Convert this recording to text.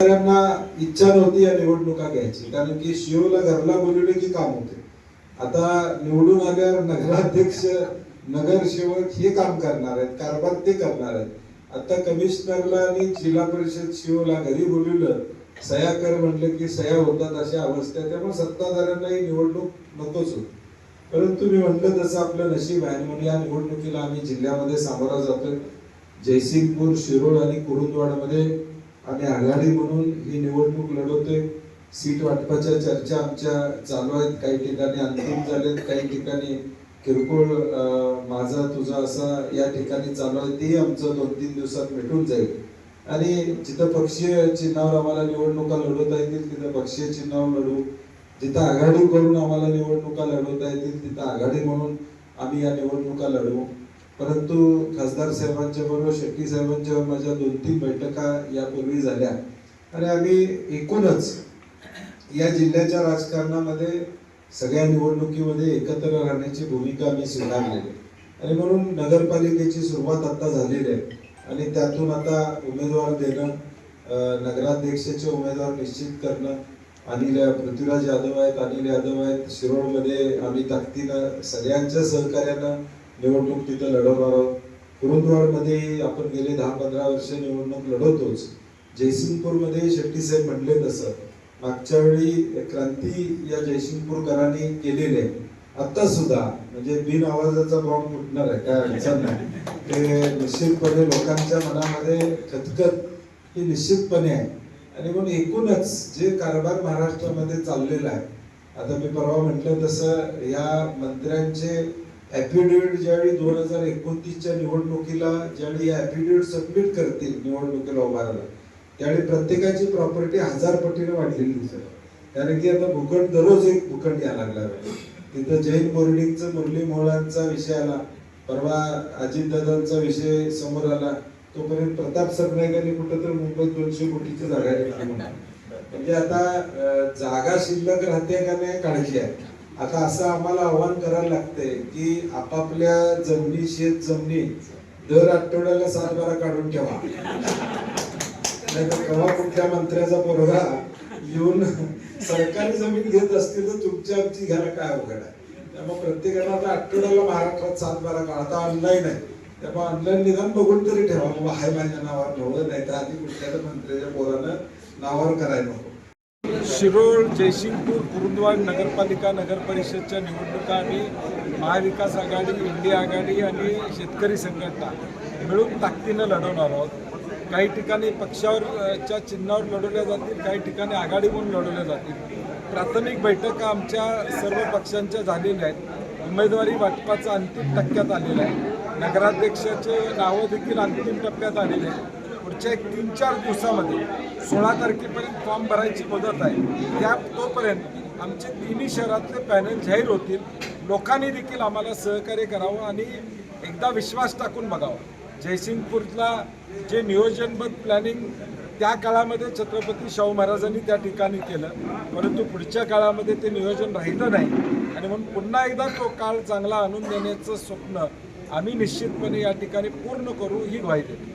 शेतकऱ्यांना इच्छा नव्हती या निवडणुका घ्यायची कारण की शिवला घरला बोलवले की काम होते. आता निवडून आल्यावर नगराध्यक्ष नगरसेवक हे काम करणार आहेत कारभार ते करणार आहेत. आता कमिशनरला आणि जिल्हा परिषद शिवला घरी बोलवलं सह्या कर म्हणलं की सह्या होतात अशा अवस्था त्यामुळे सत्ताधाऱ्यांना ही निवडणूक नकोच होती. परंतु मी म्हटलं तसं आपलं नशीब आहे आणि म्हणून या निवडणुकीला आम्ही जिल्ह्यामध्ये सामोरा जातोय. जयसिंगपूर शिरोळ आणि कुरुंदवाडमध्ये आम्ही आघाडी म्हणून ही निवडणूक लढवतोय. सीट वाटपाच्या चर्चा आमच्या चालू आहेत. काही ठिकाणी अंतिम झालेत काही ठिकाणी किरकोळ माझा तुझा असा या ठिकाणी चालू आहे. तेही आमचं दोन तीन दिवसात भेटून जाईल. आणि जिथं पक्षीय चिन्हावर आम्हाला निवडणुका लढवता येतील तिथं पक्षीय चिन्हावर लढू. जिथं आघाडी करून आम्हाला निवडणुका लढवता येतील तिथं आघाडी म्हणून आम्ही या निवडणुका लढवू. परंतु खासदार साहेबांच्या बरोबर शेट्टी साहेबांच्या माझ्या दोन तीन बैठका यापूर्वी झाल्या आणि आम्ही एकूणच या जिल्ह्याच्या राजकारणामध्ये सगळ्या निवडणुकीमध्ये एकत्र राहण्याची भूमिका आम्ही स्वीकारलेली आहे. आणि म्हणून नगरपालिकेची सुरुवात आता झालेली आहे आणि त्यातून आता उमेदवार देणं नगराध्यक्षाचे उमेदवार निश्चित करणं अनिल पृथ्वीराज यादव आहेत अनिल यादव आहेत शिरोळमध्ये आम्ही ताकदीनं सगळ्यांच्या सहकार्यानं निवडणूक तिथं लढवणार आहोत. कुरुंदवाडमध्ये आपण गेले दहा पंधरा वर्ष निवडणूक लढवतोच. जयसिंगपूरमध्ये शेट्टी साहेब म्हणले तसं. मागच्या वेळी क्रांती या जयसिंगपूरकरांनी केलेली आहे. आता सुद्धा म्हणजे बिन आवाजाचा बॉम्ब फुटणार आहे काय अडचण नाही. ते निश्चितपणे लोकांच्या मनामध्ये खतखत ही निश्चितपणे आहे. आणि म्हणून एकूणच जे कारभार महाराष्ट्रामध्ये चाललेला आहे आता मी परवा म्हटलं तसं या मंत्र्यांचे ऍफिडेव्हिट ज्यावेळी दोन हजार एकोणतीसच्या निवडणुकीला ज्यावेळी या ऍफिडेव्हिट सबमिट करतील निवडणुकीला उभारायला त्यावेळी प्रत्येकाची प्रॉपर्टी हजार पटीने वाढलेली दिसत कारण की आता भूखंड दररोज एक भूखंड यायला लागला तिथं जैन बोर्डिंगचं मुरली मोहळांचा विषय आला परवा अजितदादांचा विषय समोर आला तोपर्यंत प्रताप सरनाईकांनी कुठं तर मुंबईत दोनशे कोटीची जागा म्हणजे आता जागा शिल्लक राहते का नाही काळजी आहे. आता असं आम्हाला आव्हान करायला लागतंय की आपापल्या जमिनी शेत जमिनी दर आठवड्याला सात बारा काढून ठेवा. नाहीतर केव्हा कुठल्या मंत्र्याचा पोरगा येऊन सरकारी जमीन घेत असतील तर तुमची आमची घ्यायला काय अवघड आहे? त्यामुळे प्रत्येकाला आता आठवड्याला महाराष्ट्रात सात बारा काळ आता ऑनलाईन आहे. त्यामुळे ऑनलाईन निदान बघून तरी ठेवा. बाबा हाय माझ्या नावावर नव्हतं नाही तर आधी कुठल्या मंत्र्याच्या पोरानं नावावर करायला नको. शिरोळ जयसिंगपूर कुरुंदवाड नगरपालिका नगरपरिषदच्या निवडणुका आम्ही महाविकास आघाडी इंडिया आघाडी आणि शेतकरी संघटना मिळून ताकदीनं लढवणार आहोत. काही ठिकाणी पक्षावर च्या चिन्हावर लढवल्या जातील काही ठिकाणी आघाडी म्हणून लढवल्या जातील. प्राथमिक बैठका आमच्या सर्व पक्षांच्या झालेल्या आहेत. उमेदवारी वाटपाचा अंतिम टप्प्यात आलेला आहे. नगराध्यक्षाचे नावं देखील अंतिम टप्प्यात आलेले आहेत. पुढच्या एक तीन चार दिवसामध्ये सोळा तारखेपर्यंत फॉर्म भरायची मुदत आहे. त्या तोपर्यंत आमचे तिन्ही शहरातले पॅनल जाहीर होतील. लोकांनी देखील आम्हाला सहकार्य करावं आणि एकदा विश्वास टाकून बघावं. जयसिंगपूरला जे नियोजनबद्ध प्लॅनिंग त्या काळामध्ये छत्रपती शाहू महाराजांनी त्या ठिकाणी केलं. परंतु पुढच्या काळामध्ये ते नियोजन राहिलं नाही. आणि म्हणून पुन्हा एकदा तो काळ चांगला आणून देण्याचं स्वप्न आम्ही निश्चितपणे या ठिकाणी पूर्ण करू ही ग्वाही देतो.